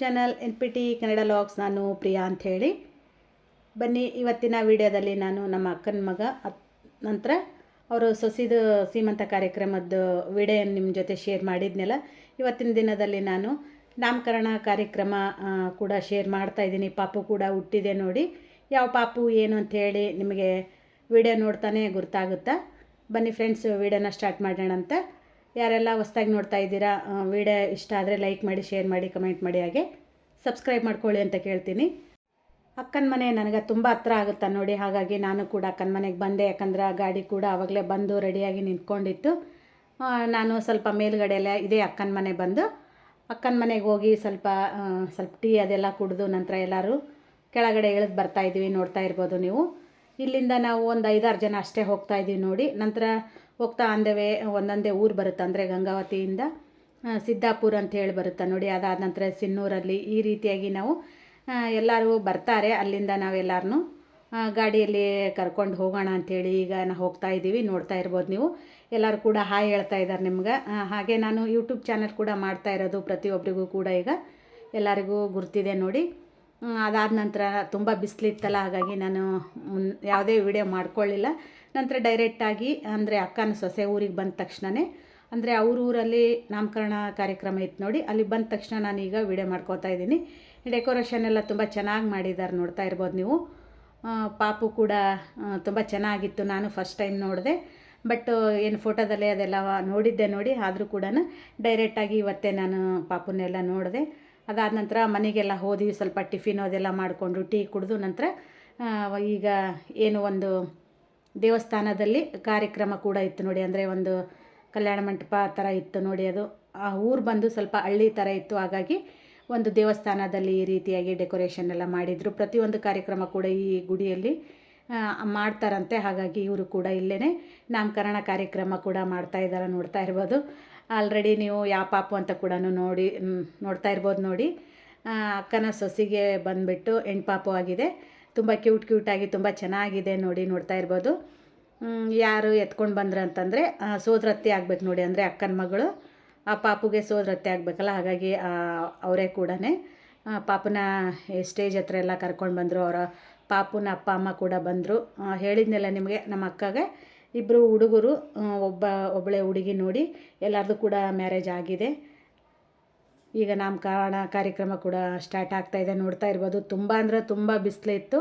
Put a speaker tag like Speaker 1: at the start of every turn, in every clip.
Speaker 1: Channel N P T Kannada vlogs ನಾನು ಪ್ರಿಯಾ ಅಂತ ಹೇಳಿ ಬನ್ನಿ, ಇವತ್ತಿನ ವಿಡಿಯೋದಲ್ಲಿ ನಾನು ನಮ್ಮ ಅಕ್ಕನ ಮಗ ನಂತರ ಅವರು ಸೊಸಿದು ಸೀಮಂತ ಕಾರ್ಯಕ್ರಮದ ವಿಡಿಯೋ ನಿಮ್ಮ ಜೊತೆ ಶೇರ್ ಮಾಡಿದ್ನಲ್ಲ. ಇವತ್ತಿನ ದಿನದಲ್ಲಿ ನಾನು ನಾಮಕರಣ ಕಾರ್ಯಕ್ರಮ ಕೂಡ ಶೇರ್ ಮಾಡ್ತಾ ಇದ್ದೀನಿ. ಪಾಪು ಕೂಡ ಹುಟ್ಟಿದೆ ನೋಡಿ. ಯಾವ ಪಾಪು, ಏನು ಅಂತ ಹೇಳಿ ನಿಮಗೆ ವಿಡಿಯೋ ನೋಡ್ತಾನೆ ಗೊತ್ತಾಗುತ್ತಾ ಬನ್ನಿ ಫ್ರೆಂಡ್ಸ್, ವಿಡಿಯೋನ ಸ್ಟಾರ್ಟ್ ಮಾಡೋಣ ಅಂತ. ಯಾರೆಲ್ಲ ಹೊಸ್ದಾಗಿ ನೋಡ್ತಾ ಇದ್ದೀರಾ ವಿಡಿಯೋ ಇಷ್ಟ ಆದರೆ ಲೈಕ್ ಮಾಡಿ, ಶೇರ್ ಮಾಡಿ, ಕಮೆಂಟ್ ಮಾಡಿ ಹಾಗೆ. ಸಬ್ಸ್ಕ್ರೈಬ್ ಮಾಡ್ಕೊಳ್ಳಿ ಅಂತ ಕೇಳ್ತೀನಿ. ಅಕ್ಕನ ಮನೆ ನನಗೆ ತುಂಬ ಹತ್ರ ಆಗುತ್ತಾ ನೋಡಿ, ಹಾಗಾಗಿ ನಾನು ಕೂಡ ಅಕ್ಕನ ಮನೆಗೆ ಬಂದೆ. ಯಾಕಂದ್ರೆ ಆ ಗಾಡಿ ಕೂಡ ಆವಾಗಲೇ ಬಂದು ರೆಡಿಯಾಗಿ ನಿಂತ್ಕೊಂಡಿತ್ತು. ನಾನು ಸ್ವಲ್ಪ ಮೇಲುಗಡೆಯಲ್ಲೇ ಇದೆ ಅಕ್ಕನ ಮನೆ ಬಂದು, ಅಕ್ಕನ ಮನೆಗೆ ಹೋಗಿ ಸ್ವಲ್ಪ ಸ್ವಲ್ಪ ಟೀ ಅದೆಲ್ಲ ಕುಡಿದು ನಂತರ ಎಲ್ಲರೂ ಕೆಳಗಡೆ ಇಳಿದು ಬರ್ತಾ ಇದ್ದೀವಿ ನೋಡ್ತಾ ಇರ್ಬೋದು ನೀವು. ಇಲ್ಲಿಂದ ನಾವು ಒಂದು ಐದಾರು ಜನ ಅಷ್ಟೇ ಹೋಗ್ತಾ ಇದ್ದೀವಿ ನೋಡಿ. ನಂತರ ಹೋಗ್ತಾ ಅಂದವೇ ಒಂದೊಂದೇ ಊರು ಬರುತ್ತೆ, ಅಂದರೆ ಗಂಗಾವತಿಯಿಂದ. ಸಿದ್ದಾಪುರ ಅಂತ ಹೇಳಿ ಬರುತ್ತೆ ನೋಡಿ, ಅದಾದ ನಂತರ ಸಿನ್ನೂರಲ್ಲಿ ಈ ರೀತಿಯಾಗಿ ನಾವು ಎಲ್ಲರೂ ಬರ್ತಾರೆ. ಅಲ್ಲಿಂದ ನಾವೆಲ್ಲರನ್ನೂ ಗಾಡಿಯಲ್ಲಿ ಕರ್ಕೊಂಡು ಹೋಗೋಣ ಅಂಥೇಳಿ ಈಗ ನಾವು ಹೋಗ್ತಾ ಇದ್ದೀವಿ, ನೋಡ್ತಾ ಇರ್ಬೋದು ನೀವು. ಎಲ್ಲರೂ ಕೂಡ ಹಾಯ್ ಹೇಳ್ತಾ ಇದ್ದಾರೆ ನಿಮ್ಗೆ. ಹಾಗೆ ನಾನು ಯೂಟ್ಯೂಬ್ ಚಾನಲ್ ಕೂಡ ಮಾಡ್ತಾ ಇರೋದು ಪ್ರತಿಯೊಬ್ಬರಿಗೂ ಕೂಡ ಈಗ ಎಲ್ಲರಿಗೂ ಗುರ್ತಿದೆ ನೋಡಿ. ಅದಾದ ನಂತರ ತುಂಬ ಬಿಸಿಲಿತ್ತಲ್ಲ, ಹಾಗಾಗಿ ನಾನು ಯಾವುದೇ ವಿಡಿಯೋ ಮಾಡ್ಕೊಳ್ಳಿಲ್ಲ. ನಂತರ ಡೈರೆಕ್ಟಾಗಿ ಅಂದರೆ ಅಕ್ಕನ ಸೊಸೆ ಊರಿಗೆ ಬಂದ ತಕ್ಷಣವೇ ಅಂದರೆ ಅವ್ರ ಊರಲ್ಲಿ ನಾಮಕರಣ ಕಾರ್ಯಕ್ರಮ ಇತ್ತು ನೋಡಿ, ಅಲ್ಲಿ ಬಂದ ತಕ್ಷಣ ನಾನೀಗ ವಿಡಿಯೋ ಮಾಡ್ಕೋತಾ ಇದ್ದೀನಿ. ಡೆಕೋರೇಷನ್ ಎಲ್ಲ ತುಂಬ ಚೆನ್ನಾಗಿ ಮಾಡಿದ್ದಾರೆ ನೋಡ್ತಾ ಇರ್ಬೋದು ನೀವು. ಪಾಪು ಕೂಡ ತುಂಬ ಚೆನ್ನಾಗಿತ್ತು. ನಾನು ಫಸ್ಟ್ ಟೈಮ್ ನೋಡಿದೆ. ಬಟ್ ಏನು ಫೋಟೋದಲ್ಲೇ ಅದೆಲ್ಲ ನೋಡಿದ್ದೆ ನೋಡಿ. ಆದರೂ ಕೂಡ ಡೈರೆಕ್ಟಾಗಿ ಇವತ್ತೇ ನಾನು ಪಾಪುನೆಲ್ಲ ನೋಡಿದೆ. ಅದಾದ ನಂತರ ಮನೆಗೆಲ್ಲ ಹೋದ್ವಿ ಸ್ವಲ್ಪ ಟಿಫಿನ್ ಅದೆಲ್ಲ ಮಾಡಿಕೊಂಡು ಟೀ ಕುಡಿದು ನಂತರ ಈಗ ಏನು ಒಂದು ದೇವಸ್ಥಾನದಲ್ಲಿ ಕಾರ್ಯಕ್ರಮ ಕೂಡ ಇತ್ತು ನೋಡಿ. ಅಂದರೆ ಒಂದು ಕಲ್ಯಾಣ ಮಂಟಪ ಆ ಥರ ಇತ್ತು ನೋಡಿ ಅದು. ಆ ಊರು ಬಂದು ಸ್ವಲ್ಪ ಹಳ್ಳಿ ಥರ ಇತ್ತು. ಹಾಗಾಗಿ ಒಂದು ದೇವಸ್ಥಾನದಲ್ಲಿ ಈ ರೀತಿಯಾಗಿ ಡೆಕೋರೇಷನ್ ಎಲ್ಲ ಮಾಡಿದರು. ಪ್ರತಿಯೊಂದು ಕಾರ್ಯಕ್ರಮ ಕೂಡ ಈ ಗುಡಿಯಲ್ಲಿ ಮಾಡ್ತಾರಂತೆ. ಹಾಗಾಗಿ ಇವರು ಕೂಡ ಇಲ್ಲೇ ನಾಮಕರಣ ಕಾರ್ಯಕ್ರಮ ಕೂಡ ಮಾಡ್ತಾ ಇದ್ದಾರೆ ನೋಡ್ತಾ ಇರ್ಬೋದು. ಆಲ್ರೆಡಿ ನೀವು ಯಾವ ಪಾಪು ಅಂತ ಕೂಡ ನೋಡಿ ನೋಡ್ತಾ ಇರ್ಬೋದು ನೋಡಿ. ಅಕ್ಕನ ಸೊಸಿಗೆ ಬಂದುಬಿಟ್ಟು ಹೆಣ್ಪಾಪು ಆಗಿದೆ. ತುಂಬ ಕ್ಯೂಟ್ ಕ್ಯೂಟಾಗಿ ತುಂಬ ಚೆನ್ನಾಗಿದೆ ನೋಡಿ ನೋಡ್ತಾ ಇರ್ಬೋದು. ಯಾರು ಎತ್ಕೊಂಡು ಬಂದ್ರೆ ಅಂತಂದರೆ ಸೋದರತ್ತೆ ಆಗ್ಬೇಕು ನೋಡಿ, ಅಂದರೆ ಅಕ್ಕನ ಮಗಳು, ಆ ಪಾಪುಗೆ ಸೋದರತ್ತೆ ಆಗಬೇಕಲ್ಲ, ಹಾಗಾಗಿ ಅವರೇ ಕೂಡ ಪಾಪನ ಸ್ಟೇಜ್ ಹತ್ರ ಎಲ್ಲ ಕರ್ಕೊಂಡು ಬಂದರು, ಅವರ ಪಾಪುನ ಅಪ್ಪ, ಅಮ್ಮ ಕೂಡ ಬಂದರು. ಹೇಳಿದ್ನೆಲ್ಲ ನಿಮಗೆ, ನಮ್ಮ ಅಕ್ಕಗೆ ಇಬ್ಬರು ಹುಡುಗರು ಒಬ್ಬ ಒಬ್ಬಳೆ ಹುಡುಗಿ ನೋಡಿ, ಎಲ್ಲರದು ಕೂಡ ಮ್ಯಾರೇಜ್ ಆಗಿದೆ. ಈಗ ನಾಮಕರಣ ಕಾರ್ಯಕ್ರಮ ಕೂಡ ಸ್ಟಾರ್ಟ್ ಆಗ್ತಾಯಿದೆ ನೋಡ್ತಾ ಇರ್ಬೋದು. ತುಂಬ ಅಂದರೆ ತುಂಬ ಬಿಸಿಲಿತ್ತು.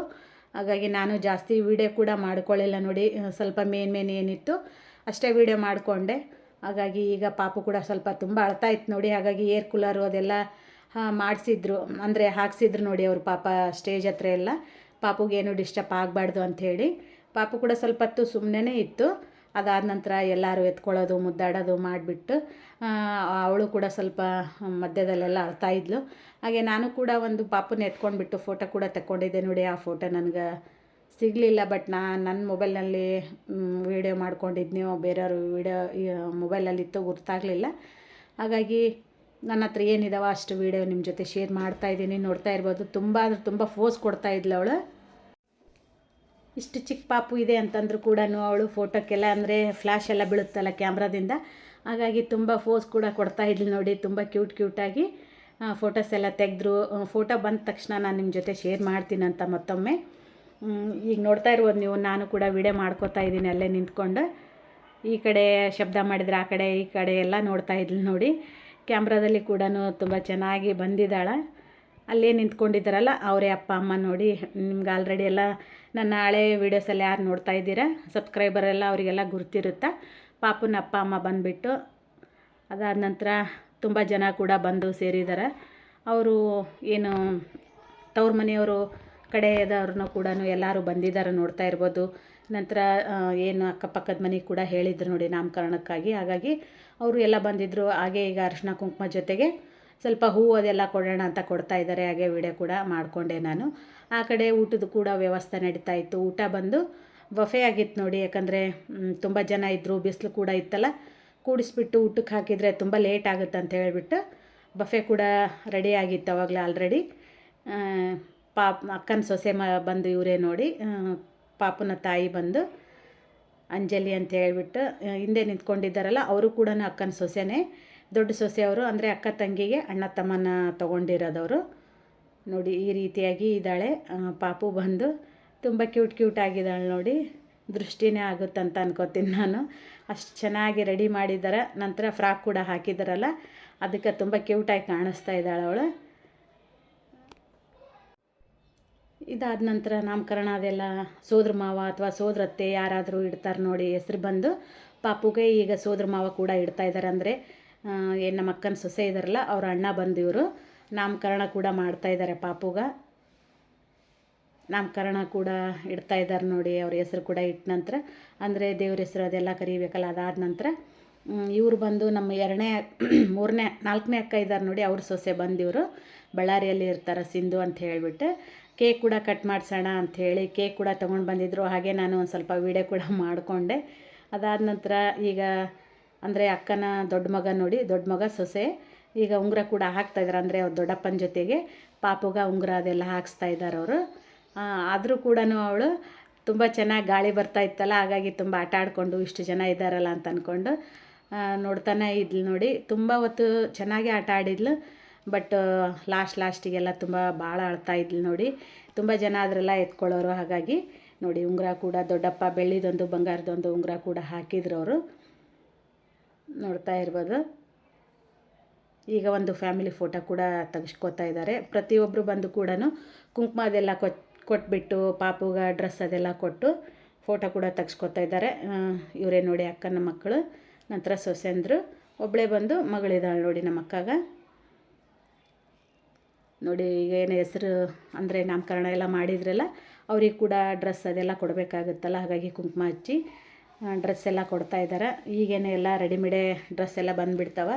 Speaker 1: ಹಾಗಾಗಿ ನಾನು ಜಾಸ್ತಿ ವೀಡಿಯೋ ಕೂಡ ಮಾಡ್ಕೊಳ್ಳಿಲ್ಲ ನೋಡಿ. ಸ್ವಲ್ಪ ಮೇನ್ ಮೇನ್ ಏನಿತ್ತು, ಅಷ್ಟೇ ವೀಡಿಯೋ ಮಾಡಿಕೊಂಡೆ. ಹಾಗಾಗಿ ಈಗ ಪಾಪು ಕೂಡ ಸ್ವಲ್ಪ ತುಂಬ ಅಳ್ತಾ ಇತ್ತು ನೋಡಿ. ಹಾಗಾಗಿ ಏರ್ ಕೂಲರು ಅದೆಲ್ಲ ಮಾಡಿಸಿದ್ರು. ಅಂದರೆ ಹಾಕ್ಸಿದ್ರು ನೋಡಿ ಅವರು ಪಾಪ ಸ್ಟೇಜ್ ಹತ್ರ ಎಲ್ಲ. ಪಾಪುಗೇನು ಡಿಸ್ಟರ್ಬ್ ಆಗಬಾರ್ದು ಅಂಥೇಳಿ. ಪಾಪು ಕೂಡ ಸ್ವಲ್ಪ ಹೊತ್ತು ಸುಮ್ಮನೆ ಇತ್ತು. ಅದಾದ ನಂತರ ಎಲ್ಲರೂ ಎತ್ಕೊಳ್ಳೋದು, ಮುದ್ದಾಡೋದು ಮಾಡಿಬಿಟ್ಟು ಅವಳು ಕೂಡ ಸ್ವಲ್ಪ ಮಧ್ಯದಲ್ಲೆಲ್ಲ ಅಳ್ತಾ ಇದ್ಲು. ಹಾಗೆ ನಾನು ಕೂಡ ಒಂದು ಪಾಪನ ಎತ್ಕೊಂಡ್ಬಿಟ್ಟು ಫೋಟೋ ಕೂಡ ತಗೊಂಡಿದ್ದೆ ನೋಡಿ, ಆ ಫೋಟೋ ನನಗೆ ಸಿಗಲಿಲ್ಲ ಬಟ್ ನಾನು ನನ್ನ ಮೊಬೈಲ್ನಲ್ಲಿ ವೀಡಿಯೋ ಮಾಡ್ಕೊಂಡಿದ್ನೋ. ಬೇರೆಯವರು ವೀಡಿಯೋ ಮೊಬೈಲಲ್ಲಿ ಇತ್ತು ಗೊತ್ತಾಗಲಿಲ್ಲ ಹಾಗಾಗಿ ನನ್ನ ಹತ್ರ ಏನಿದಾವ ಅಷ್ಟು ವೀಡಿಯೋ ನಿಮ್ಮ ಜೊತೆ ಶೇರ್ ಮಾಡ್ತಾ ಇದ್ದೀನಿ. ನೋಡ್ತಾ ಇರ್ಬೋದು. ತುಂಬ ಅಂದ್ರೆ ತುಂಬ ಫೋಸ್ ಕೊಡ್ತಾ ಇದ್ಲು ಅವಳು. ಇಷ್ಟು ಚಿಕ್ಕ ಪಾಪು ಇದೆ ಅಂತಂದ್ರೂ ಕೂಡ ಅವಳು ಫೋಟೋಕ್ಕೆಲ್ಲ ಅಂದರೆ ಫ್ಲ್ಯಾಶ್ ಎಲ್ಲ ಬೀಳುತ್ತಲ್ಲ ಕ್ಯಾಮ್ರಾದಿಂದ. ಹಾಗಾಗಿ ತುಂಬ ಫೋಸ್ ಕೂಡ ಕೊಡ್ತಾ ಇದ್ಲು ನೋಡಿ, ತುಂಬ ಕ್ಯೂಟ್ ಕ್ಯೂಟಾಗಿ ಫೋಟೋಸ್ ಎಲ್ಲ ತೆಗೆದ್ರು. ಫೋಟೋ ಬಂದ ತಕ್ಷಣ ನಾನು ನಿಮ್ಮ ಜೊತೆ ಶೇರ್ ಮಾಡ್ತೀನಿ ಅಂತ ಮತ್ತೊಮ್ಮೆ. ಈಗ ನೋಡ್ತಾ ಇರ್ಬೋದು ನೀವು, ನಾನು ಕೂಡ ವಿಡಿಯೋ ಮಾಡ್ಕೋತಾ ಇದ್ದೀನಿ, ಅಲ್ಲೇ ನಿಂತ್ಕೊಂಡು. ಈ ಕಡೆ ಶಬ್ದ ಮಾಡಿದ್ರೆ ಆ ಕಡೆ, ಈ ಕಡೆ ಎಲ್ಲ ನೋಡ್ತಾ ಇದ್ಲು ನೋಡಿ. ಕ್ಯಾಮ್ರಾದಲ್ಲಿ ಕೂಡ ತುಂಬ ಚೆನ್ನಾಗಿ ಬಂದಿದ್ದಾಳೆ. ಅಲ್ಲೇ ನಿಂತ್ಕೊಂಡಿದ್ದಾರಲ್ಲ, ಅವರೇ ಅಪ್ಪ, ಅಮ್ಮ ನೋಡಿ. ನಿಮ್ಗೆ ಆಲ್ರೆಡಿ ಎಲ್ಲ ನನ್ನ ಹಳೆ ವೀಡಿಯೋಸಲ್ಲಿ ಯಾರು ನೋಡ್ತಾ ಇದ್ದೀರಾ? ಸಬ್ಸ್ಕ್ರೈಬರ್ ಎಲ್ಲ ಅವರಿಗೆಲ್ಲ ಗುರ್ತಿರುತ್ತಾ? ಪಾಪನ ಅಪ್ಪ, ಅಮ್ಮ ಬಂದುಬಿಟ್ಟು ಅದಾದ ನಂತರ ತುಂಬ ಜನ ಕೂಡ ಬಂದು ಸೇರಿದ್ದಾರೆ ಅವರು ಏನು ತವ್ರ ಮನೆಯವರು, ಕಡೆಯದವ್ರನ್ನ ಕೂಡ ಎಲ್ಲರೂ ಬಂದಿದ್ದಾರೆ ನೋಡ್ತಾ ಇರ್ಬೋದು. ನಂತರ ಏನು ಅಕ್ಕಪಕ್ಕದ ಮನೆಗೆ ಕೂಡ ಹೇಳಿದ್ರು ನೋಡಿ ನಾಮಕರಣಕ್ಕಾಗಿ. ಹಾಗಾಗಿ ಅವರು ಎಲ್ಲ ಬಂದಿದ್ದರು ಹಾಗೆ ಈಗ ಅರಿಶಿನ ಕುಂಕುಮ ಜೊತೆಗೆ ಸ್ವಲ್ಪ ಹೂವು ಅದೆಲ್ಲ ಕೊಡೋಣ ಅಂತ ಕೊಡ್ತಾ ಇದ್ದಾರೆ. ಹಾಗೆ ವಿಡಿಯೋ ಕೂಡ ಮಾಡಿಕೊಂಡೆ ನಾನು. ಆ ಕಡೆ ಊಟದ ಕೂಡ ವ್ಯವಸ್ಥೆ ನಡೀತಾ ಇತ್ತು. ಊಟ ಬಂದು ಬಫೆ ಆಗಿತ್ತು ನೋಡಿ, ಯಾಕಂದರೆ ತುಂಬ ಜನ ಇದ್ದರು ಬಿಸಿಲು ಕೂಡ ಇತ್ತಲ್ಲ. ಕೂಡಿಸ್ಬಿಟ್ಟು ಊಟಕ್ಕೆ ಹಾಕಿದರೆ ತುಂಬ ಲೇಟ್ ಆಗುತ್ತೆ ಅಂತ ಹೇಳಿಬಿಟ್ಟು ಬಫೆ ಕೂಡ ರೆಡಿ ಆಗಿತ್ತು ಅವಾಗಲೇ ಆಲ್ರೆಡಿ ಪಾಪ, ಅಕ್ಕನ ಸೊಸೆ ಮ, ಬಂದು ಇವರೇ ನೋಡಿ ಪಾಪನ ತಾಯಿ ಬಂದು ಅಂಜಲಿ ಅಂತ ಹೇಳಿಬಿಟ್ಟು ಹಿಂದೆ ನಿಂತ್ಕೊಂಡಿದ್ದಾರಲ್ಲ, ಅವರು ಕೂಡ ಅಕ್ಕನ ಸೊಸೆನೇ. ದೊಡ್ಡ ಸೊಸೆಯವರು, ಅಂದರೆ ಅಕ್ಕ ತಂಗಿಗೆ ಅಣ್ಣ ತಮ್ಮನ ತೊಗೊಂಡಿರೋದವರು. ನೋಡಿ ಈ ರೀತಿಯಾಗಿ ಇದ್ದಾಳೆ. ಪಾಪು ಬಂದು ತುಂಬ ಕ್ಯೂಟ್ ಕ್ಯೂಟ್ ಆಗಿದ್ದಾಳೆ ನೋಡಿ. ದೃಷ್ಟಿನೇ ಆಗುತ್ತಂತ ಅನ್ಕೋತೀನಿ ನಾನು. ಅಷ್ಟು ಚೆನ್ನಾಗಿ ರೆಡಿ ಮಾಡಿದ್ದಾರೆ ನಂತರ ಫ್ರಾಕ್ ಕೂಡ ಹಾಕಿದ್ದಾರಲ್ಲ ಅದಕ್ಕೆ ತುಂಬ ಕ್ಯೂಟಾಗಿ ಕಾಣಿಸ್ತಾ ಇದ್ದಾಳೆ ಅವಳು. ಇದಾದ ನಂತರ ನಾಮಕರಣ ಅದೆಲ್ಲ ಸೋದ್ರ ಮಾವ ಅಥವಾ ಸೋದರತ್ತೆ ಯಾರಾದರೂ ಇಡ್ತಾರೆ ನೋಡಿ ಹೆಸ್ರು ಬಂದು. ಪಾಪುಗೆ ಈಗ ಸೋದ್ರ ಮಾವ ಕೂಡ ಇಡ್ತಾ ಇದ್ದಾರೆ ಅಂದರೆ ಏನು ನಮ್ಮ ಅಕ್ಕನ ಸೊಸೆ ಇದ್ದಾರಲ್ಲ ಅವ್ರ ಅಣ್ಣ ಬಂದಿವರು. ನಾಮಕರಣ ಕೂಡ ಮಾಡ್ತಾ ಇದ್ದಾರೆ ಪಾಪುಗ. ನಾಮಕರಣ ಕೂಡ ಇಡ್ತಾ ಇದ್ದಾರೆ ನೋಡಿ, ಅವ್ರ ಹೆಸ್ರು ಕೂಡ ಇಟ್ಟ ನಂತರ. ಅಂದರೆ ದೇವ್ರ ಹೆಸರು ಅದೆಲ್ಲ ಕರಿಬೇಕಲ್ಲ, ಅದಾದ ನಂತರ. ಇವರು ಬಂದು ನಮ್ಮ ಎರಡನೇ, ಮೂರನೇ, ನಾಲ್ಕನೇ ಅಕ್ಕ ಇದ್ದಾರೆ ನೋಡಿ, ಅವ್ರ ಸೊಸೆ ಬಂದಿವರು ಬಳ್ಳಾರಿಯಲ್ಲಿ ಇರ್ತಾರೆ ಸಿಂಧು ಅಂತ ಹೇಳಿಬಿಟ್ಟು. ಕೇಕ್ ಕೂಡ ಕಟ್ ಮಾಡಿಸೋಣ ಅಂಥೇಳಿ ಕೇಕ್ ಕೂಡ ತೊಗೊಂಡು ಬಂದಿದ್ದರು ಹಾಗೆ ನಾನು ಒಂದು ಸ್ವಲ್ಪ ವೀಡಿಯೋ ಕೂಡ ಮಾಡಿಕೊಂಡೆ. ಅದಾದ ನಂತರ ಈಗ, ಅಂದರೆ ಅಕ್ಕನ ದೊಡ್ಡ ಮಗ ನೋಡಿ, ದೊಡ್ಡ ಮಗ ಸೊಸೆ. ಈಗ ಉಂಗುರ ಕೂಡ ಹಾಕ್ತಾ ಇದ್ದಾರೆ ಅಂದರೆ ಅವ್ರ ದೊಡ್ಡಪ್ಪನ ಜೊತೆಗೆ ಪಾಪುಗ ಉಂಗುರ ಅದೆಲ್ಲ ಹಾಕ್ಸ್ತಾ ಇದ್ದಾರೆ ಅವರು. ಆದರೂ ಕೂಡ ಅವಳು ತುಂಬ ಚೆನ್ನಾಗಿ ಗಾಳಿ ಬರ್ತಾ ಇತ್ತಲ್ಲ, ಹಾಗಾಗಿ ತುಂಬ ಆಟ ಆಡಿಕೊಂಡು ಇಷ್ಟು ಜನ ಇದ್ದಾರಲ್ಲ ಅಂತ ಅಂದ್ಕೊಂಡು ನೋಡ್ತಾನೆ ಇದ್ಲು ನೋಡಿ. ತುಂಬ ಹೊತ್ತು ಚೆನ್ನಾಗಿ ಆಟ ಆಡಿದ್ಲು, ಬಟ್ ಲಾಸ್ಟ್ ಲಾಸ್ಟಿಗೆಲ್ಲ ತುಂಬ ಭಾಳ ಅಳ್ತಾ ಇದ್ಲು ನೋಡಿ. ತುಂಬ ಜನ ಅದರೆಲ್ಲ ಎತ್ಕೊಳ್ಳೋರು, ಹಾಗಾಗಿ ನೋಡಿ ಉಂಗುರ ಕೂಡ ದೊಡ್ಡಪ್ಪ ಬೆಳ್ಳಿದೊಂದು ಬಂಗಾರದೊಂದು ಉಂಗುರ ಕೂಡ ಹಾಕಿದ್ರು ಅವರು. ನೋಡ್ತಾ ಇರ್ಬೋದು. ಈಗ ಒಂದು ಫ್ಯಾಮಿಲಿ ಫೋಟೋ ಕೂಡ ತೆಗೆಸ್ಕೊತಾ ಇದ್ದಾರೆ. ಪ್ರತಿಯೊಬ್ಬರು ಬಂದು ಕೂಡ ಕುಂಕುಮ ಅದೆಲ್ಲ ಕೊಟ್, ಕೊಟ್ಬಿಟ್ಟು, ಪಾಪುಗ ಡ್ರೆಸ್ ಅದೆಲ್ಲ ಕೊಟ್ಟು ಫೋಟೋ ಕೂಡ ತೆಗೆಸ್ಕೊತಾ ಇದ್ದಾರೆ. ಇವರೇ ನೋಡಿ ಅಕ್ಕನ ಮಕ್ಕಳು, ನಂತರ ಸೊಸೆಂದರು. ಒಬ್ಬಳೇ ಬಂದು ಮಗಳಿದ್ದಾಳೆ ನೋಡಿ ನಮ್ಮ ಅಕ್ಕಾಗ. ನೋಡಿ ಈಗ ಏನು ಹೆಸರು ಅಂದರೆ ನಾಮಕರಣ ಎಲ್ಲ ಮಾಡಿದ್ರಲ್ಲ, ಅವ್ರಿಗೆ ಕೂಡ ಡ್ರೆಸ್ ಅದೆಲ್ಲ ಕೊಡಬೇಕಾಗುತ್ತಲ್ಲ, ಹಾಗಾಗಿ ಕುಂಕುಮ ಹಚ್ಚಿ ಡ್ರೆಸ್ ಎಲ್ಲ ಕೊಡ್ತಾ ಇದ್ದಾರೆ. ಈಗೇನೆ ಎಲ್ಲ ರೆಡಿಮೇಡೇ ಡ್ರೆಸ್ ಎಲ್ಲ ಬಂದುಬಿಡ್ತಾವ.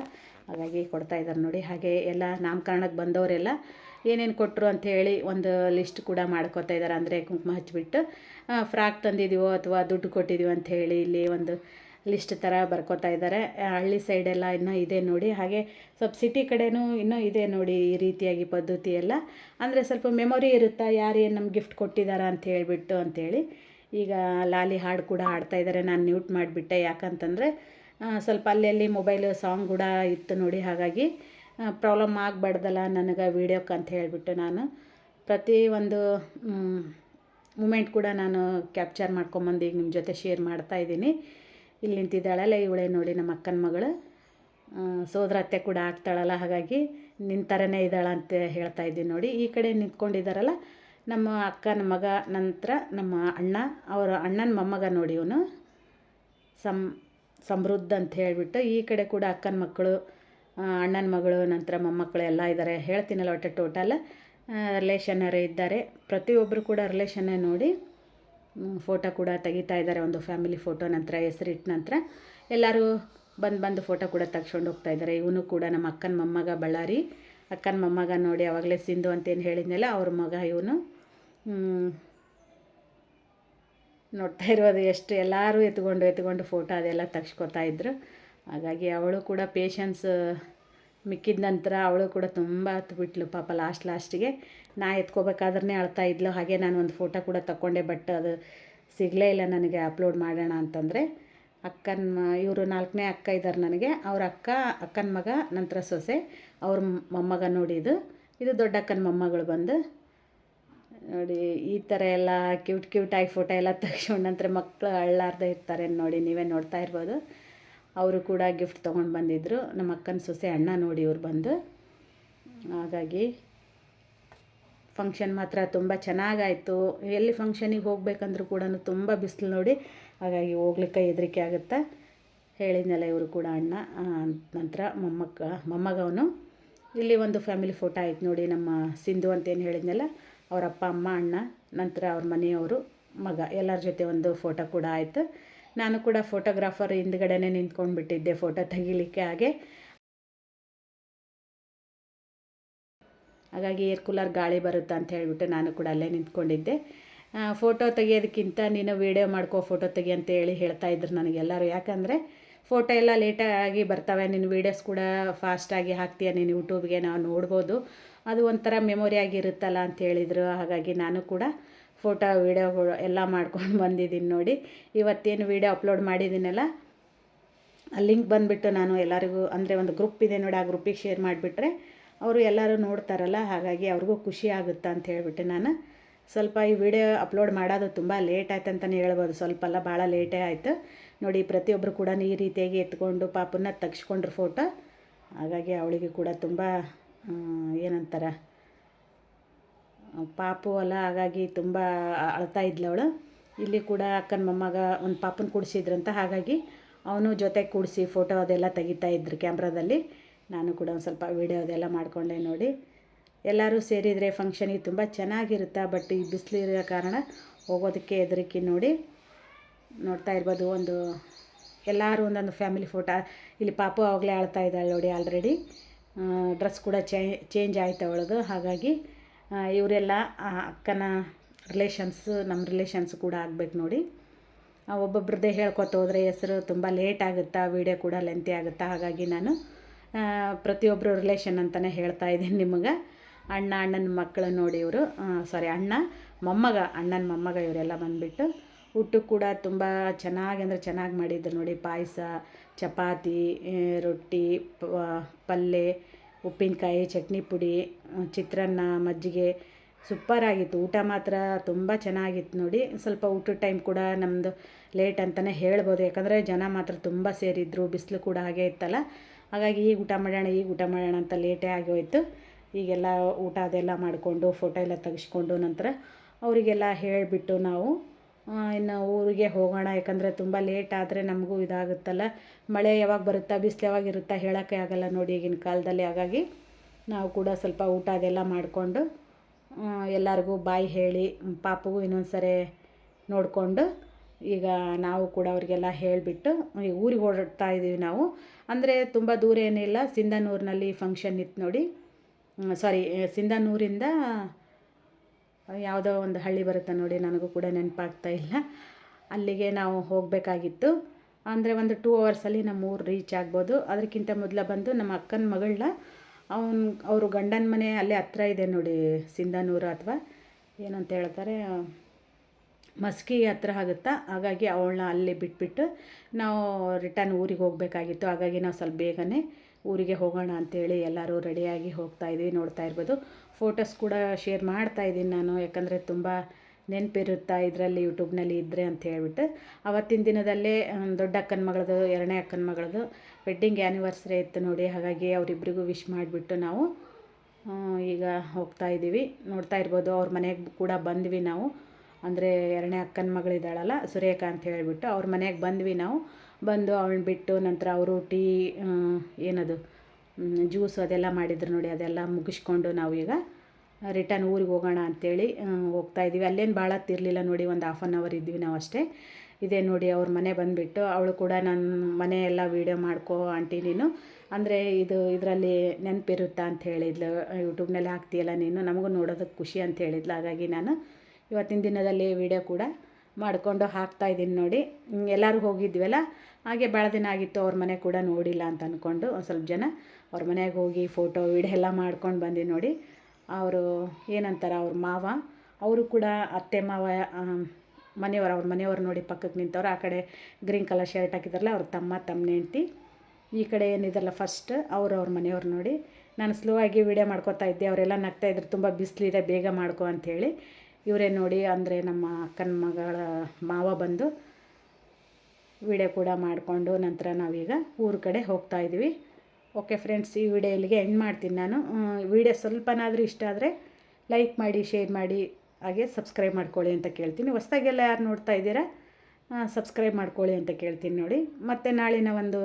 Speaker 1: ಹಾಗಾಗಿ ಕೊಡ್ತಾ ಇದ್ದಾರೆ ನೋಡಿ. ಹಾಗೆ ಎಲ್ಲ ನಾಮಕರಣಕ್ಕೆ ಬಂದವರೆಲ್ಲ ಏನೇನು ಕೊಟ್ಟರು ಅಂಥೇಳಿ ಒಂದು ಲಿಸ್ಟ್ ಕೂಡ ಮಾಡ್ಕೋತಾ ಇದ್ದಾರೆ. ಅಂದರೆ ಕುಂಕುಮ ಹಚ್ಚಿಬಿಟ್ಟು ಫ್ರಾಕ್ ತಂದಿದ್ದೀವೋ ಅಥವಾ ದುಡ್ಡು ಕೊಟ್ಟಿದ್ದೀವೋ ಅಂಥೇಳಿ ಇಲ್ಲಿ ಒಂದು ಲಿಸ್ಟ್ ಥರ ಬರ್ಕೋತಾ ಇದ್ದಾರೆ. ಹಳ್ಳಿ ಸೈಡೆಲ್ಲ ಇನ್ನೂ ಇದೆ ನೋಡಿ. ಹಾಗೆ ಸ್ವಲ್ಪ ಸಿಟಿ ಕಡೆನೂ ಇನ್ನೂ ಇದೆ ನೋಡಿ ಈ ರೀತಿಯಾಗಿ ಪದ್ಧತಿ ಎಲ್ಲ. ಅಂದರೆ ಸ್ವಲ್ಪ ಮೆಮೊರಿ ಇರುತ್ತಾ ಯಾರು ಏನು ನಮ್ಗೆ ಗಿಫ್ಟ್ ಕೊಟ್ಟಿದ್ದಾರೆ ಅಂತ ಹೇಳಿಬಿಟ್ಟು ಅಂಥೇಳಿ ಈಗ ಲಾಲಿ ಹಾಡು ಕೂಡ ಹಾಡ್ತಾ ಇದ್ದಾರೆ. ನಾನು ಮ್ಯೂಟ್ ಮಾಡಿಬಿಟ್ಟೆ ಯಾಕಂತಂದರೆ ಸ್ವಲ್ಪ ಅಲ್ಲಿ ಮೊಬೈಲ್ ಸಾಂಗ್ ಕೂಡ ಇತ್ತು ನೋಡಿ, ಹಾಗಾಗಿ ಪ್ರಾಬ್ಲಮ್ ಆಗಬಾರ್ದಲ್ಲ ನನಗೆ ವೀಡಿಯೋಕ್ಕೆ ಅಂತ ಹೇಳಿಬಿಟ್ಟು ನಾನು. ಪ್ರತಿ ಒಂದು ಮೂಮೆಂಟ್ ಕೂಡ ನಾನು ಕ್ಯಾಪ್ಚರ್ ಮಾಡ್ಕೊಂಬಂದು ಈಗ ನಿಮ್ಮ ಜೊತೆ ಶೇರ್ ಮಾಡ್ತಾ ಇದ್ದೀನಿ. ಇಲ್ಲಿ ನಿಂತಿದ್ದಾಳಲ್ಲ ಇವಳೇ ನೋಡಿ ನಮ್ಮ ಅಕ್ಕನ ಮಗಳು. ಸೋದರ ಅತ್ತೆ ಕೂಡ ಆಗ್ತಾಳಲ್ಲ, ಹಾಗಾಗಿ ನಿನ್ನ ಥರನೇ ಇದ್ದಾಳ ಅಂತ ಹೇಳ್ತಾ ಇದ್ದೀನಿ ನೋಡಿ. ಈ ಕಡೆ ನಿಂತ್ಕೊಂಡಿದ್ದಾರಲ್ಲ, ನಮ್ಮ ಅಕ್ಕನ ಮಗ, ನಂತರ ನಮ್ಮ ಅಣ್ಣ, ಅವರ ಅಣ್ಣನ ಮೊಮ್ಮಗ ನೋಡಿ ಇವನು. ಸಂ ಸಮೃದ್ಧ ಅಂತ ಹೇಳಿಬಿಟ್ಟು ಈ ಕಡೆ ಕೂಡ ಅಕ್ಕನ ಮಕ್ಕಳು ಅಣ್ಣನ ಮಗಳು, ನಂತರ ಮೊಮ್ಮಕ್ಕಳು ಎಲ್ಲ ಇದ್ದಾರೆ ಹೇಳ್ತೀನಲ್ಲ ಒಟ್ಟು ಟೋಟಲ್ ರಿಲೇಷನರೇ ಇದ್ದಾರೆ. ಪ್ರತಿಯೊಬ್ಬರು ಕೂಡ ರಿಲೇಷನ್ನೇ ನೋಡಿ ಫೋಟೋ ಕೂಡ ತೆಗಿತಾ ಇದ್ದಾರೆ ಒಂದು ಫ್ಯಾಮಿಲಿ ಫೋಟೋ ನಂತರ ಹೆಸರಿಟ್ಟ ನಂತರ. ಎಲ್ಲರೂ ಬಂದು ಬಂದು ಫೋಟೋ ಕೂಡ ತೆಗ್ಸ್ಕೊಂಡು ಹೋಗ್ತಾ ಇದ್ದಾರೆ ಇವನು ಕೂಡ ನಮ್ಮ ಅಕ್ಕನ ಮೊಮ್ಮಗ ಬಳ್ಳಾರಿ. ಅಕ್ಕನ ಮೊಮ್ಮಗ ನೋಡಿ, ಅವಾಗಲೇ ಸಿಂಧು ಅಂತೇನು ಹೇಳಿದ್ನಲ್ಲ, ಅವ್ರ ಮಗ ಇವನು. ನೋಡ್ತಾ ಇರೋದು ಎಷ್ಟು ಎಲ್ಲರೂ ಎತ್ಕೊಂಡು ಎತ್ಕೊಂಡು ಫೋಟೋ ಅದೆಲ್ಲ ತೆಗ್ಸ್ಕೊತಾ ಇದ್ದರು ಹಾಗಾಗಿ ಅವಳು ಕೂಡ ಪೇಷನ್ಸ್ ಮಿಕ್ಕಿದ ನಂತರ ಅವಳು ಕೂಡ ತುಂಬ ಹತ್ಬಿಟ್ಲು ಪಾಪ ಲಾಸ್ಟ್ ಲಾಸ್ಟಿಗೆ ನಾ ಎತ್ಕೋಬೇಕಾದ್ರೆ ಅಳ್ತಾ ಇದ್ಲು, ಹಾಗೆ ನಾನು ಒಂದು ಫೋಟೋ ಕೂಡ ತಗೊಂಡೆ ಬಟ್ ಅದು ಸಿಗಲೇ ಇಲ್ಲ ನನಗೆ ಅಪ್ಲೋಡ್ ಮಾಡೋಣ ಅಂತಂದರೆ. ಅಕ್ಕನ ಇವರು ನಾಲ್ಕನೇ ಅಕ್ಕ ಇದ್ದಾರೆ ನನಗೆ, ಅವ್ರ ಅಕ್ಕ, ಅಕ್ಕನ ಮಗ, ನಂತರ ಸೊಸೆ, ಅವ್ರ ಮೊಮ್ಮಗ ನೋಡಿ ಇದು ಇದು ದೊಡ್ಡ ಅಕ್ಕನ ಮೊಮ್ಮಗಳು ಬಂದು. ನೋಡಿ, ಈ ಥರ ಎಲ್ಲ ಕ್ಯೂಟ್ ಕ್ಯೂಟಾಗಿ ಫೋಟೋ ಎಲ್ಲ ತೆಗ್ಸ್ಕೊಂಡು ನಂತರ ಮಕ್ಕಳು ಅಳ್ಳಾರ್ದೆ ಇರ್ತಾರೆ ನೋಡಿ, ನೀವೇ ನೋಡ್ತಾ ಇರ್ಬೋದು. ಅವರು ಕೂಡ ಗಿಫ್ಟ್ ತೊಗೊಂಡು ಬಂದಿದ್ದರು ನಮ್ಮ ಅಕ್ಕನ ಸೊಸೆ ಅಣ್ಣ ನೋಡಿ ಇವ್ರು ಬಂದು. ಹಾಗಾಗಿ ಫಂಕ್ಷನ್ ಮಾತ್ರ ತುಂಬ ಚೆನ್ನಾಗಾಯಿತು. ಎಲ್ಲಿ ಫಂಕ್ಷನಿಗೆ ಹೋಗಬೇಕಂದ್ರೂ ಕೂಡ ತುಂಬ ಬಿಸಿಲು ನೋಡಿ, ಹಾಗಾಗಿ ಹೋಗ್ಲಿಕ್ಕೆ ಹೆದರಿಕೆ ಆಗುತ್ತೆ? ಹೇಳಿದ್ನಲ್ಲ ಇವರು ಕೂಡ ಅಣ್ಣ. ನಂತರ ಮೊಮ್ಮಕ್ಕ, ಮೊಮ್ಮಗವನು. ಇಲ್ಲಿ ಒಂದು ಫ್ಯಾಮಿಲಿ ಫೋಟೋ ಆಯ್ತು ನೋಡಿ, ನಮ್ಮ ಸಿಂಧು ಅಂತೇನು ಹೇಳಿದ್ನಲ್ಲ. ಅವ್ರ ಅಪ್ಪ, ಅಮ್ಮ, ಅಣ್ಣ, ನಂತರ ಅವ್ರ ಮನೆಯವರು, ಮಗ. ಎಲ್ಲರ ಜೊತೆ ಒಂದು ಫೋಟೋ ಕೂಡ ಆಯಿತು. ನಾನು ಕೂಡ ಫೋಟೋಗ್ರಾಫರ್ ಹಿಂದ್ಗಡೆನೇ ನಿಂತ್ಕೊಂಡು ಬಿಟ್ಟಿದ್ದೆ ಫೋಟೋ ತೆಗಿಲಿಕ್ಕೆ ಹಾಗೆ. ಹಾಗಾಗಿ ಏರ್ ಕೂಲರ್ ಗಾಳಿ ಬರುತ್ತೆ ಅಂತ ಹೇಳಿಬಿಟ್ಟು ನಾನು ಕೂಡ ಅಲ್ಲೇ ನಿಂತ್ಕೊಂಡಿದ್ದೆ. ಫೋಟೋ ತೆಗಿಯೋದಕ್ಕಿಂತ ನೀನು ವೀಡಿಯೋ ಮಾಡ್ಕೋ ಫೋಟೋ ತೆಗಿ ಅಂತ ಹೇಳಿ ಹೇಳ್ತಾ ಇದ್ರು ನನಗೆಲ್ಲರೂ. ಯಾಕಂದರೆ ಫೋಟೋ ಎಲ್ಲ ಲೇಟಾಗಿ ಬರ್ತವೆ. ನಿನ್ನ ವೀಡಿಯೋಸ್ ಕೂಡ ಫಾಸ್ಟಾಗಿ ಹಾಕ್ತೀಯ ನೀನು ಯೂಟ್ಯೂಬ್ಗೆ ನಾವು ನೋಡ್ಬೋದು. ಅದು ಒಂಥರ ಮೆಮೊರಿ ಆಗಿರುತ್ತಲ್ಲ ಅಂತ ಹೇಳಿದರು. ಹಾಗಾಗಿ ನಾನು ಕೂಡ ಫೋಟೋ ವೀಡಿಯೋಗಳು ಎಲ್ಲ ಮಾಡ್ಕೊಂಡು ಬಂದಿದ್ದೀನಿ ನೋಡಿ. ಇವತ್ತೇನು ವೀಡಿಯೋ ಅಪ್ಲೋಡ್ ಮಾಡಿದ್ದೀನಲ್ಲ, ಆ ಲಿಂಕ್ ಬಂದುಬಿಟ್ಟು ನಾನು ಎಲ್ಲರಿಗೂ, ಅಂದರೆ ಒಂದು ಗ್ರೂಪ್ ಇದೆ ನೋಡಿ, ಆ ಗ್ರೂಪಿಗೆ ಶೇರ್ ಮಾಡಿಬಿಟ್ರೆ ಅವರು ಎಲ್ಲರೂ ನೋಡ್ತಾರಲ್ಲ, ಹಾಗಾಗಿ ಅವ್ರಿಗೂ ಖುಷಿ ಆಗುತ್ತೆ ಅಂತ ಹೇಳಿಬಿಟ್ಟು ನಾನು ಸ್ವಲ್ಪ ಈ ವಿಡಿಯೋ ಅಪ್ಲೋಡ್ ಮಾಡೋದು ತುಂಬ ಲೇಟ್ ಆಯ್ತು ಅಂತಲೇ ಹೇಳ್ಬೋದು. ಸ್ವಲ್ಪ ಅಲ್ಲ, ಭಾಳ ಲೇಟೇ ಆಯಿತು. ನೋಡಿ ಪ್ರತಿಯೊಬ್ಬರು ಕೂಡ ಈ ರೀತಿಯಾಗಿ ಎತ್ಕೊಂಡು ಪಾಪನ್ನ ತೆಗ್ಸ್ಕೊಂಡ್ರು ಫೋಟೋ ಹಾಗಾಗಿ ಅವಳಿಗೆ ಕೂಡ ತುಂಬ ಏನಂತಾರೆ? ಪಾಪು ಅಲ್ಲ, ಹಾಗಾಗಿ ತುಂಬ ಅಳ್ತಾ ಇದ್ಲು ಅವಳು. ಇಲ್ಲಿ ಕೂಡ ಅಕ್ಕನ ಮೊಮ್ಮಗ ಒಂದು ಪಾಪನ ಕೂಡಿಸಿದ್ರಂತ, ಹಾಗಾಗಿ ಅವನು ಜೊತೆ ಕೂಡಿಸಿ ಫೋಟೋ ಅದೆಲ್ಲ ತೆಗಿತಾ ಇದ್ರು ಕ್ಯಾಮ್ರಾದಲ್ಲಿ. ನಾನು ಕೂಡ ಒಂದು ಸ್ವಲ್ಪ ವೀಡಿಯೋ ಅದೆಲ್ಲ ಮಾಡಿಕೊಂಡೆ ನೋಡಿ. ಎಲ್ಲರೂ ಸೇರಿದರೆ ಫಂಕ್ಷನಿಗೆ ತುಂಬ ಚೆನ್ನಾಗಿರುತ್ತೆ? ಬಟ್ ಈ ಬಿಸಿಲಿರೋ ಕಾರಣ ಹೋಗೋದಕ್ಕೆ ಹೆದರಿಕೆ ನೋಡಿ ನೋಡ್ತಾ ಇರ್ಬೋದು ಒಂದು ಎಲ್ಲರೂ ಒಂದೊಂದು ಫ್ಯಾಮಿಲಿ ಫೋಟೋ ಇಲ್ಲಿ ಪಾಪು ಆವಾಗಲೇ ಅಳ್ತಾ ಇದ್ದಾಳೆ ನೋಡಿ ಆಲ್ರೆಡಿ ಡ್ರೆಸ್ ಕೂಡ ಚೇಂಜ್ ಆಯ್ತು ಅವಳದು. ಹಾಗಾಗಿ ಇವರೆಲ್ಲ ಅಕ್ಕನ ರಿಲೇಷನ್ಸ್ ನಮ್ಮ ರಿಲೇಷನ್ಸ್ ಕೂಡ ಆಗ್ಬೇಕು ನೋಡಿ. ಒಬ್ಬೊಬ್ರದ್ದೇ ಹೇಳ್ಕೊತ ಹೋದರೆ ಹೆಸರು ತುಂಬ ಲೇಟ್ ಆಗುತ್ತಾ ವೀಡಿಯೋ ಕೂಡ ಲೆಂತಿ ಆಗುತ್ತಾ? ಹಾಗಾಗಿ ನಾನು ಪ್ರತಿಯೊಬ್ಬರು ರಿಲೇಷನ್ ಅಂತಲೇ ಹೇಳ್ತಾ ಇದ್ದೀನಿ ನಿಮಗೆ. ಅಣ್ಣ, ಅಣ್ಣನ ಮಕ್ಕಳು ನೋಡಿ ಇವರು. ಸಾರಿ ಅಣ್ಣ, ಮೊಮ್ಮಗ, ಅಣ್ಣನ ಮೊಮ್ಮಗ ಇವರೆಲ್ಲ ಬಂದುಬಿಟ್ಟು ಊಟಕ್ಕೆ ಕೂಡ ತುಂಬ ಚೆನ್ನಾಗಿ, ಅಂದರೆ ಚೆನ್ನಾಗಿ ಮಾಡಿದ್ರು ನೋಡಿ ಪಾಯಸ. ಚಪಾತಿ ರೊಟ್ಟಿ ಪಲ್ಯ ಉಪ್ಪಿನಕಾಯಿ, ಚಟ್ನಿ ಪುಡಿ ಚಿತ್ರಾನ್ನ, ಮಜ್ಜಿಗೆ. ಸೂಪರಾಗಿತ್ತು ಊಟ ಮಾತ್ರ ತುಂಬ ಚೆನ್ನಾಗಿತ್ತು ನೋಡಿ. ಸ್ವಲ್ಪ ಊಟದ ಟೈಮ್ ಕೂಡ ನಮ್ಮದು ಲೇಟ್ ಅಂತಲೇ ಹೇಳ್ಬೋದು. ಯಾಕಂದರೆ ಜನ ಮಾತ್ರ ತುಂಬ ಸೇರಿದ್ರು. ಬಿಸಿಲು ಕೂಡ ಹಾಗೆ ಇತ್ತಲ್ಲ. ಹಾಗಾಗಿ ಈಗ ಊಟ ಮಾಡೋಣ ಈಗ ಊಟ ಮಾಡೋಣ ಅಂತ ಲೇಟೇ ಆಗಿ ಹೋಯ್ತು ಈಗೆಲ್ಲ ಊಟ ಅದೆಲ್ಲ ಮಾಡಿಕೊಂಡು ಫೋಟೋ ಎಲ್ಲ ತೆಗೆಸ್ಕೊಂಡು ನಂತರ ಅವರಿಗೆಲ್ಲ ಹೇಳಿಬಿಟ್ಟು ನಾವು ಇನ್ನು ಊರಿಗೆ ಹೋಗೋಣ, ಯಾಕಂದರೆ ತುಂಬ ಲೇಟ್ ಆದರೆ ನಮಗೂ ಇದಾಗುತ್ತಲ್ಲ. ಮಳೆ ಯಾವಾಗ ಬರುತ್ತಾ, ಬಿಸಿಲು ಯಾವಾಗ ಇರುತ್ತಾ ಹೇಳೋಕ್ಕೆ ಆಗೋಲ್ಲ ನೋಡಿ ಈಗಿನ ಕಾಲದಲ್ಲಿ. ಹಾಗಾಗಿ ನಾವು ಕೂಡ ಸ್ವಲ್ಪ ಊಟ ಅದೆಲ್ಲ ಮಾಡಿಕೊಂಡು ಎಲ್ಲರಿಗೂ ಬಾಯಿ ಹೇಳಿ, ಪಾಪಗೂ ಇನ್ನೊಂದು ಸರಿ ನೋಡಿಕೊಂಡು ಈಗ ನಾವು ಕೂಡ ಅವರಿಗೆಲ್ಲ ಹೇಳಿಬಿಟ್ಟು ಈಗ ಊರಿಗೆ ಹೊರಡ್ತಾ ಇದ್ದೀವಿ ನಾವು. ಅಂದರೆ ತುಂಬ ದೂರ ಏನಿಲ್ಲ, ಸಿಂಧನೂರಿನಲ್ಲಿ ಫಂಕ್ಷನ್ ಇತ್ತು ನೋಡಿ. ಸಾರಿ ಸಿಂಧನೂರಿಂದ ಯಾವುದೋ ಒಂದು ಹಳ್ಳಿ ಬರುತ್ತೆ ನೋಡಿ, ನನಗೂ ಕೂಡ ನೆನಪಾಗ್ತಾ ಇಲ್ಲ. ಅಲ್ಲಿಗೆ ನಾವು ಹೋಗಬೇಕಾಗಿತ್ತು. ಅಂದರೆ ಒಂದು ಟೂ ಅವರ್ಸಲ್ಲಿ ನಮ್ಮ ಊರು ರೀಚ್ ಆಗ್ಬೋದು. ಅದಕ್ಕಿಂತ ಮೊದಲು ಬಂದು ನಮ್ಮ ಅಕ್ಕನ ಮಗಳನ್ನ ಅವನು, ಅವರು ಗಂಡನ ಮನೆ ಅಲ್ಲೇ ಹತ್ರ ಇದೆ ನೋಡಿ, ಸಿಂಧನೂರು ಅಥವಾ ಏನಂತ ಹೇಳ್ತಾರೆ, ಮಸ್ಕಿ ಹತ್ರ ಆಗುತ್ತಾ? ಹಾಗಾಗಿ ಅವಳನ್ನ ಅಲ್ಲಿ ಬಿಟ್ಬಿಟ್ಟು ನಾವು ರಿಟರ್ನ್ ಊರಿಗೆ ಹೋಗಬೇಕಾಗಿತ್ತು. ಹಾಗಾಗಿ ನಾವು ಸ್ವಲ್ಪ ಬೇಗನೆ ಊರಿಗೆ ಹೋಗೋಣ ಅಂಥೇಳಿ ಎಲ್ಲರೂ ರೆಡಿಯಾಗಿ ಹೋಗ್ತಾ ಇದ್ದೀವಿ ನೋಡ್ತಾ ಇರ್ಬೋದು. ಫೋಟೋಸ್ ಕೂಡ ಶೇರ್ ಮಾಡ್ತಾ ಇದ್ದೀನಿ ನಾನು, ಯಾಕಂದರೆ ತುಂಬ ನೆನಪಿರುತ್ತಾ ಇದರಲ್ಲಿ ಯೂಟ್ಯೂಬ್ನಲ್ಲಿ ಇದ್ದರೆ ಅಂತ ಹೇಳ್ಬಿಟ್ಟು. ಅವತ್ತಿನ ದಿನದಲ್ಲೇ ದೊಡ್ಡ ಅಕ್ಕನ ಮಗಳದು, ಎರಡನೇ ಅಕ್ಕನ ಮಗಳದು ವೆಡ್ಡಿಂಗ್ ಆ್ಯನಿವರ್ಸರಿ ಇತ್ತು ನೋಡಿ, ಹಾಗಾಗಿ ಅವರಿಬ್ಬರಿಗೂ ವಿಶ್ ಮಾಡಿಬಿಟ್ಟು ನಾವು ಈಗ ಹೋಗ್ತಾ ಇದ್ದೀವಿ. ನೋಡ್ತಾ ಇರ್ಬೋದು, ಅವ್ರ ಮನೆಗೆ ಕೂಡ ಬಂದ್ವಿ ನಾವು. ಅಂದರೆ ಎರಡನೇ ಅಕ್ಕನ ಮಗಳಿದ್ದಾಳಲ್ಲ, ಸುರೇಖಾ ಅಂತ ಹೇಳಿಬಿಟ್ಟು ಅವ್ರ ಮನೆಗೆ ಬಂದ್ವಿ ನಾವು. ಬಂದು ಅವಳನ್ನ ಬಿಟ್ಟು ನಂತರ ಅವರು ಟೀ ಏನದು ಜ್ಯೂಸ್ ಅದೆಲ್ಲ ಮಾಡಿದ್ರು ನೋಡಿ, ಅದೆಲ್ಲ ಮುಗಿಸ್ಕೊಂಡು ನಾವು ಈಗ ರಿಟರ್ನ್ ಊರಿಗೆ ಹೋಗೋಣ ಅಂಥೇಳಿ ಹೋಗ್ತಾ ಇದ್ದೀವಿ. ಅಲ್ಲೇನು ಭಾಳ ತಿರ್ಲಿಲ್ಲ ನೋಡಿ, ಒಂದು ಹಾಫ್ ಆನ್ ಅವರ್ ಇದ್ವಿ ನಾವು ಅಷ್ಟೇ. ಇದೇ ನೋಡಿ ಅವ್ರ ಮನೆ ಬಂದುಬಿಟ್ಟು, ಅವಳು ಕೂಡ ನನ್ನ ಮನೆ ಎಲ್ಲ ವೀಡಿಯೋ ಮಾಡ್ಕೋ ಆಂಟಿ ನೀನು. ಅಂದರೆ ಇದು ಇದರಲ್ಲಿ ನೆನಪಿರುತ್ತಾ ಅಂತ ಹೇಳಿದ್ಲು. ಯೂಟ್ಯೂಬ್ನಲ್ಲಿ ಹಾಕ್ತೀಯಲ್ಲ ನೀನು, ನಮಗೂ ನೋಡೋದಕ್ಕೆ ಖುಷಿ ಅಂತ ಹೇಳಿದ್ಲು. ಹಾಗಾಗಿ ನಾನು ಇವತ್ತಿನ ದಿನದಲ್ಲಿ ವೀಡಿಯೋ ಕೂಡ ಮಾಡಿಕೊಂಡು ಹಾಕ್ತಾಯಿದ್ದೀನಿ ನೋಡಿ. ಎಲ್ಲರೂ ಹೋಗಿದ್ವಲ್ಲ, ಹಾಗೆ ಭಾಳ ದಿನ ಆಗಿತ್ತು ಅವ್ರ ಮನೆ ಕೂಡ ನೋಡಿಲ್ಲ ಅಂತ ಅಂದ್ಕೊಂಡು ಸ್ವಲ್ಪ ಜನ. ಅವ್ರ ಮನೆಗೆ ಹೋಗಿ ಫೋಟೋ, ವೀಡಿಯೋ ಎಲ್ಲ ಮಾಡ್ಕೊಂಡು ಬಂದು ನೋಡಿ. ಅವರು ಏನಂತಾರೆ, ಅವ್ರ ಮಾವ, ಅವರು ಕೂಡ ಅತ್ತೆ, ಮಾವ ಮನೆಯವ್ರು, ಅವ್ರ ಮನೆಯವ್ರು ನೋಡಿ ಪಕ್ಕಕ್ಕೆ ನಿಂತವ್ರು. ಆ ಕಡೆ ಗ್ರೀನ್ ಕಲರ್ ಶರ್ಟ್ ಹಾಕಿದಾರಲ್ಲ, ಅವ್ರ ತಮ್ಮ ತಮ್ಮ ಹೆಂಡ್ತಿ. ಈ ಕಡೆ ಏನಿದಲ್ಲ ಫಸ್ಟ್ ಅವರು ಅವ್ರ ಮನೆಯವ್ರು ನೋಡಿ. ನಾನು ಸ್ಲೋ ಆಗಿ ವೀಡಿಯೋ ಮಾಡ್ಕೋತಾ ಇದ್ದೆ, ಅವರೆಲ್ಲ ನಗ್ತಾ ಇದ್ರು, ತುಂಬ ಬಿಸಿಲಿದೆ, ಬೇಗ ಮಾಡ್ಕೊ ಅಂಥೇಳಿ ಇವರೇ ನೋಡಿ, ಅಂದರೆ ನಮ್ಮ ಅಕ್ಕನ ಮಗಳ ಮಾವ ಬಂದು ವಿಡಿಯೋ ಕೂಡ ಮಾಡಿಕೊಂಡು ನಂತರ ನಾವೀಗ ಊರ ಕಡೆ ಹೋಗ್ತಾ ಇದ್ದೀವಿ ಓಕೆ ಫ್ರೆಂಡ್ಸ್, ಈ ವಿಡಿಯೋ ಇಲ್ಲಿಗೆ ಎಂಡ್ ಮಾಡ್ತೀನಿ ನಾನು. ವಿಡಿಯೋ ಸ್ವಲ್ಪನಾದರೂ ಇಷ್ಟ ಆದರೆ ಲೈಕ್ ಮಾಡಿ ಶೇರ್ ಮಾಡಿ, ಹಾಗೆ ಸಬ್ಸ್ಕ್ರೈಬ್ ಮಾಡ್ಕೊಳ್ಳಿ ಅಂತ ಕೇಳ್ತೀನಿ. ಹೊಸ್ದಾಗೆಲ್ಲ ಯಾರು ನೋಡ್ತಾ ಇದ್ದೀರಾ ಸಬ್ಸ್ಕ್ರೈಬ್ ಮಾಡ್ಕೊಳ್ಳಿ ಅಂತ ಕೇಳ್ತೀನಿ ನೋಡಿ. ಮತ್ತು ನಾಳಿನ ಒಂದು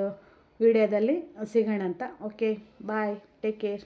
Speaker 1: ವಿಡಿಯೋದಲ್ಲಿ ಸಿಗೋಣ ಅಂತ. Okay bye take care